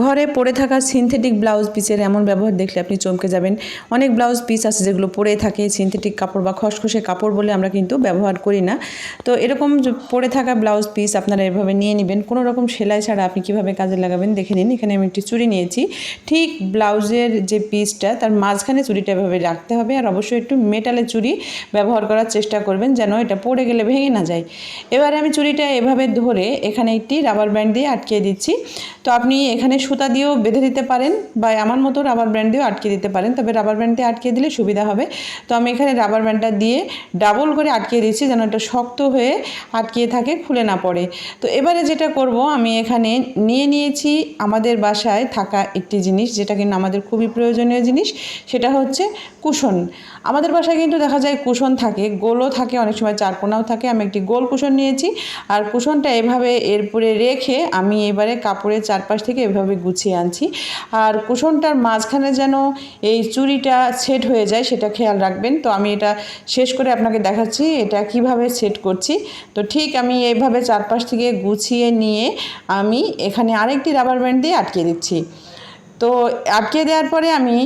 ঘরে পরে থাকা সিনথেটিক ব্লাউজ পিসের এমন ব্যবহার দেখলে আপনি চমকে যাবেন। অনেক ব্লাউজ পিস আছে যেগুলো পরে থাকে সিনথেটিক কাপড় বা খসখসে কাপড় বলে আমরা কিন্তু ব্যবহার করি না। তো এরকম পরে থাকা ব্লাউজ পিস আপনারা এভাবে নিয়ে নেবেন। কোনো রকম সেলাই ছাড়া আপনি কীভাবে কাজে লাগাবেন দেখে নিন। এখানে আমি একটি চুড়ি নিয়েছি। ঠিক ব্লাউজের যে পিসটা তার মাঝখানে চুড়িটা এভাবে রাখতে হবে আর অবশ্যই একটু মেটালের চুড়ি ব্যবহার করার চেষ্টা করবেন যেন এটা পড়ে গেলে ভেঙে না যায়। এবারে আমি চুড়িটা এভাবে ধরে এখানে একটি রাবার ব্যান্ড দিয়ে আটকে দিচ্ছি। তো আপনি এখানে সুতা দিয়েও বেঁধে দিতে পারেন বা আমার মতো রাবার ব্যান্ড দিয়েও আটকে দিতে পারেন। তবে রাবার ব্যান্ড দিয়ে আটকে দিলে সুবিধা হবে। তো আমি এখানে রাবার ব্যান্ডটা দিয়ে ডাবল করে আটকে দিচ্ছি যেন এটা শক্ত হয়ে আটকিয়ে থাকে, খুলে না পড়ে। তো এবারে যেটা করব, আমি এখানে নিয়ে নিয়েছি আমাদের বাসায় থাকা একটি জিনিস যেটা কিন্তু আমাদের খুবই প্রয়োজনীয় জিনিস, সেটা হচ্ছে কুশন। আমাদের বাসায় কিন্তু দেখা যায় কুশন থাকে, গোলও থাকে, অনেক সময় চারকোনাও থাকে। আমি একটি গোল কুশন নিয়েছি। আর কুশনটা এভাবে এরপরে রেখে আমি এবারে কাপড়ের চারপাশ থেকে এভাবে গুছিয়ে আনছি। আর কুশনটার মাঝখানে যেন এই চুরিটা সেট হয়ে যায় সেটা খেয়াল রাখবেন। তো আমি এটা শেষ করে আপনাকে দেখাচ্ছি এটা কীভাবে সেট করছি। তো ঠিক আমি এইভাবে চারপাশ থেকে গুছিয়ে নিয়ে আমি এখানে আরেকটি রাবার ব্যান্ড দিয়ে আটকে দিচ্ছি। তো আটকে দেওয়ার পরে আমি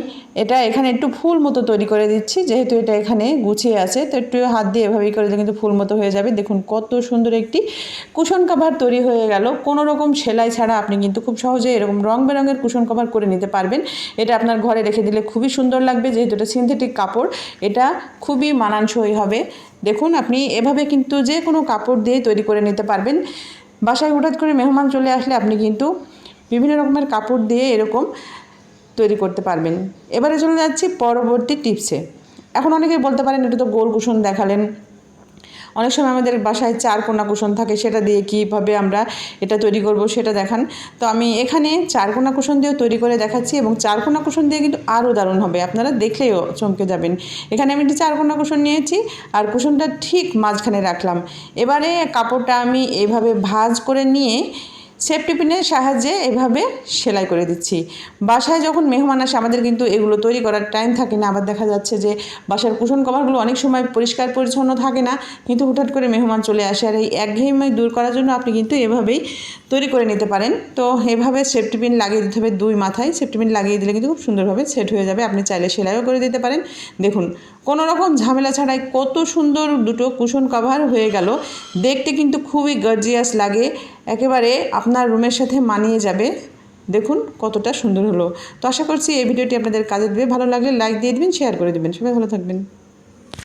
এটা এখানে একটু ফুল মতো তৈরি করে দিচ্ছি, যেহেতু এটা এখানে গুছিয়ে আছে, তো একটু হাত দিয়ে এভাবেই করে কিন্তু ফুল মতো হয়ে যাবে। দেখুন কত সুন্দর একটি কুশন কাভার তৈরি হয়ে গেল। কোনো রকম সেলাই ছাড়া আপনি কিন্তু খুব সহজে এরকম রং বেরঙের কুশন কাভার করে নিতে পারবেন। এটা আপনার ঘরে রেখে দিলে খুবই সুন্দর লাগবে, যেহেতু এটা সিনথেটিক কাপড়, এটা খুবই মানানসই হবে। দেখুন আপনি এভাবে কিন্তু যে কোনো কাপড় দিয়ে তৈরি করে নিতে পারবেন। বাসায় হঠাৎ করে মেহমান চলে আসলে আপনি কিন্তু বিভিন্ন রকমের কাপড় দিয়ে এরকম তৈরি করতে পারবেন। এবারে চলে যাচ্ছি পরবর্তী টিপসে। এখন অনেকে বলতে পারেন এটা তো গোল কুশন দেখালেন। অনেক সময় আমাদের বাসায় চার কোনা কুশন থাকে, সেটা দিয়ে কীভাবে আমরা এটা তৈরি করব সেটা দেখান। তো আমি এখানে চার কোনা কুশন দিয়েও তৈরি করে দেখাচ্ছি এবং চার কোনা কুশন দিয়ে কিন্তু আরও দারুণ হবে। আপনারা দেখলেও চমকে যাবেন। এখানে আমি একটি চার কোনা কুশন নিয়েছি আর কুশনটা ঠিক মাঝখানে রাখলাম। এবারে কাপড়টা আমি এইভাবে ভাঁজ করে নিয়ে সেফটি পিনের সাহায্যে এভাবে সেলাই করে দিচ্ছি। বাসায় যখন মেহমান আসে, আমাদের কিন্তু এগুলো তৈরি করার টাইম থাকে না। আবার দেখা যাচ্ছে যে বাসার কুশন কভারগুলো অনেক সময় পরিষ্কার পরিচ্ছন্ন থাকে না, কিন্তু হঠাৎ করে মেহমান চলে আসে। আর এই একঘেয়েমি দূর করার জন্য আপনি কিন্তু এভাবেই তৈরি করে নিতে পারেন। তো এভাবে সেফটি পিন লাগিয়ে দিতে হবে দুই মাথায়। সেফটি পিন লাগিয়ে দিলে কিন্তু খুব সুন্দরভাবে সেট হয়ে যাবে। আপনি চাইলে সেলাইও করে দিতে পারেন। দেখুন কোনো রকম ঝামেলা ছাড়াই কত সুন্দর দুটো কুশন কভার হয়ে গেল। দেখতে কিন্তু খুবই গর্জিয়াস লাগে। একেবারে আপনার রুমের সাথে মানিয়ে যাবে। দেখুন কতটা সুন্দর হলো। তো আশা করছি এই ভিডিওটি আপনাদের কাজে দেবে। ভালো লাগলে লাইক দিয়ে দিবেন শেয়ার করে দেবেন। সবাই ভালো থাকবেন।